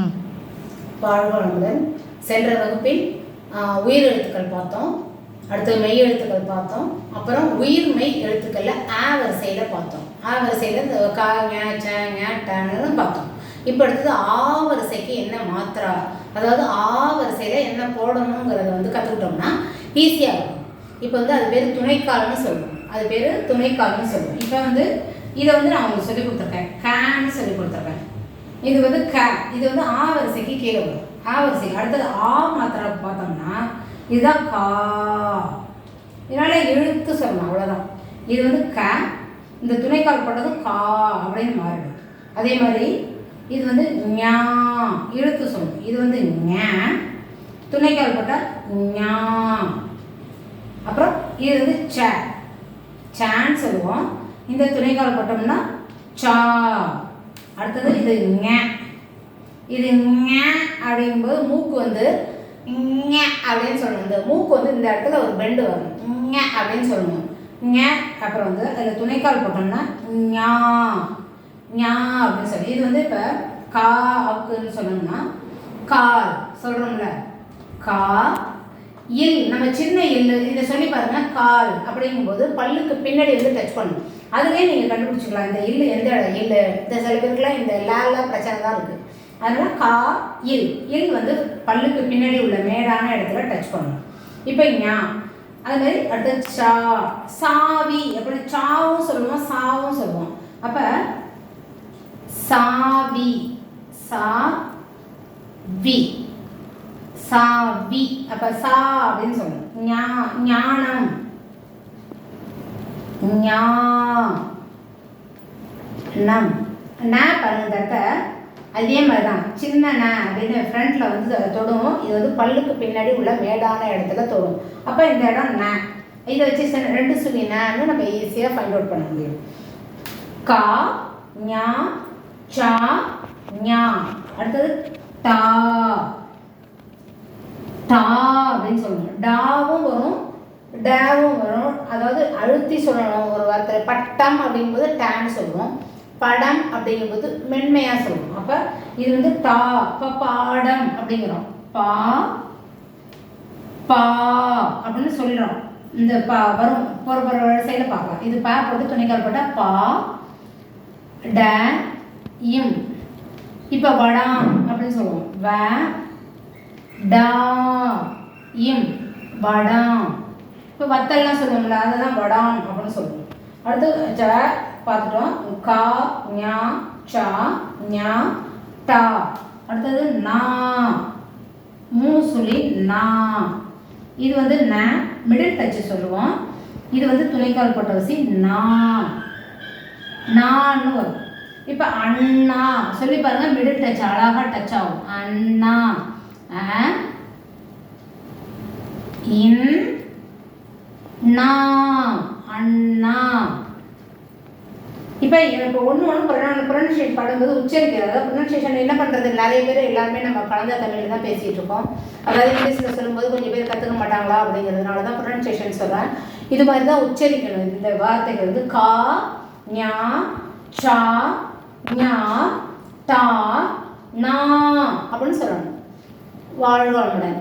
ம். வாழ்வளமுடன் சென்ற வகுப்பில் உயிர் எழுத்துக்கள் பார்த்தோம். அடுத்து மெய் எழுத்துக்கள் பார்த்தோம். அப்புறம் உயிர் மெய் எழுத்துக்களில் ஆ வரிசையில் பார்த்தோம். ஆ வரிசையில் இந்த கா ஞ ச டன்னு பார்த்தோம். இப்போ அடுத்தது ஆ வரிசைக்கு என்ன மாத்திரா அதாவது ஆ வரிசையில் என்ன போடணுங்கிறத வந்து கற்றுக்கிட்டோம்னா ஈஸியாக இருக்கும். இப்போ வந்து அது பேர் துணைக்கால்னு சொல்லுவோம். அது பேர் துணைக்கால்னு சொல்லுவோம். இப்போ வந்து இதை வந்து நான் உங்களுக்கு சொல்லி கொடுத்துருக்கேன். கேன்னு சொல்லி கொடுத்துருக்கேன். இது வந்து க இது வந்து ஆ வரிசைக்கு கீழே வரும். ஆ வரிசைக்கு அடுத்தது ஆ மாத்திரை பார்த்தோம்னா இதுதான் கா. இதனால் எழுத்து சொல்லணும் அவ்வளோதான் இது வந்து க இந்த துணைக்கால் போட்டது கா அப்படின்னு மாறிடும். அதே மாதிரி இது வந்து ஞா இழுத்து சொல்லணும். இது வந்து ஞா துணைக்கால் போட்டால் ஞா. அப்புறம் இது வந்து ச சான்னு சொல்லுவோம். இந்த துணைக்கால் போட்டோம்னா சா. அடுத்தது இது ஞ இது ஞ அப்படிங்கும்போது மூக்கு வந்து ஞ அப்படின்னு சொல்லணும். இந்த மூக்கு வந்து இந்த இடத்துல ஒரு பெண்டு வரும். ஞ அப்படின்னு சொல்லணும். ஞ அப்புறம் வந்து அதில் துணைக்கால் போட்டோம்னா ஞா ஞா அப்படின்னு சொல்லி. இது வந்து இப்போ கா அவுக்குன்னு சொல்லணும்னா கால் சொல்கிறோம்ல கா இல். நம்ம சின்ன இல் இதை சொல்லி பாருங்க. கால் அப்படிங்கும்போது பல்லுக்கு பின்னாடி வந்து டச் பண்ணணும். அதுவே நீங்கள் கண்டுபிடிச்சிக்கலாம். இந்த இல்லை எந்த இடம் இந்த சில பேருக்குலாம் இந்த லேல பிரச்சனை தான் இருக்குது அதனால் கா இல். இல் வந்து பல்லுக்கு பின்னாடி உள்ள மேடான இடத்துல டச் பண்ணணும். இப்போ ஞா அது மாதிரி அடுத்து சா சாவி. அப்படி சாவும் சொல்லுவோம்? சாவும் சொல்லுவோம். அப்போ சாவி. சா வி. சாவி. அப்ப சா அப்படின்னு சொல்லணும் ஞா ஞானம். ஞா நம் ந பாருங்க இடத்த அதே மாதிரி தான் சின்ன ந அப்படின்னு ஃப்ரண்ட்டில் வந்து தொடும். இது வந்து பல்லுக்கு பின்னாடி உள்ள மேடான இடத்துல தொடும். அப்போ இந்த இடம் ந. இதை வச்சு சின்ன- ரெண்டு சொல்லி நன்னு நம்ம ஈஸியாக ஃபைண்ட் அவுட் பண்ண முடியும். கா ஞா சா ஞா. அடுத்தது டா. டா அப்படின்னு சொல்லணும் டாவும் வரும் டேவும் வரும். அதாவது அழுத்தி சொல்லணும் ஒரு வார்த்தை. பட்டம் அப்படிங்கும்போது டேன்னு சொல்லுவோம். படம் அப்படிங்கும்போது மென்மையாக சொல்லுவோம். அப்போ இது வந்து தா இப்போ பாடம் அப்படிங்கிறோம். பா பா அப்படின்னு சொல்கிறோம் இந்த பா வரும் போகிற போகிற வரிசையில் பார்க்கலாம். இது பா போட்டு துணைக்கால் போட்டால் பா ட இம். இப்போ வடாம் அப்படின்னு சொல்லுவோம். வ டா இம். வடாம். இப்போ வத்தல்லாம் சொல்லுவோம்ல அதை தான் வடாம் அப்படின்னு சொல்லுவோம். அடுத்து ஜ பார்த்துட்டோம். கா ஞா சா ஞா டா அடுத்தது நா. மூ சொல்லி நா. இது வந்து ந மிடில் டச்சு சொல்லுவோம். இது வந்து துணைக்கால் போட்ட வசி நா. நான்னு வரும். இப்போ அண்ணா. சொல்லி பாருங்க மிடில் டச் அழகா டச் ஆகும். அண்ணா. அ இன் நா. அண்ணா. இப்போ இப்போ ஒன்று ஒன்று ப்ரொனன் ப்ரொனன்சியேட் பண்ணும்போது உச்சரிக்கிறது. அதாவது ப்ரொனன்சியேஷன் என்ன பண்ணுறது நிறைய பேர் எல்லாருமே நம்ம கலந்த தமிழில் தான் பேசிகிட்டு இருக்கோம். அதாவது இங்கிலீஷில் சொல்லும்போது கொஞ்சம் பேர் கற்றுக்க மாட்டாங்களா அப்படிங்கிறதுனால தான் ப்ரொனன்சியேஷன் சொல்கிறேன் இது மாதிரி தான் உச்சரிக்கணும் இந்த வார்த்தைகள் வந்து கா ஞா சா ஞா டா நா அப்படின்னு சொல்லணும் வாழ்வாளுடன்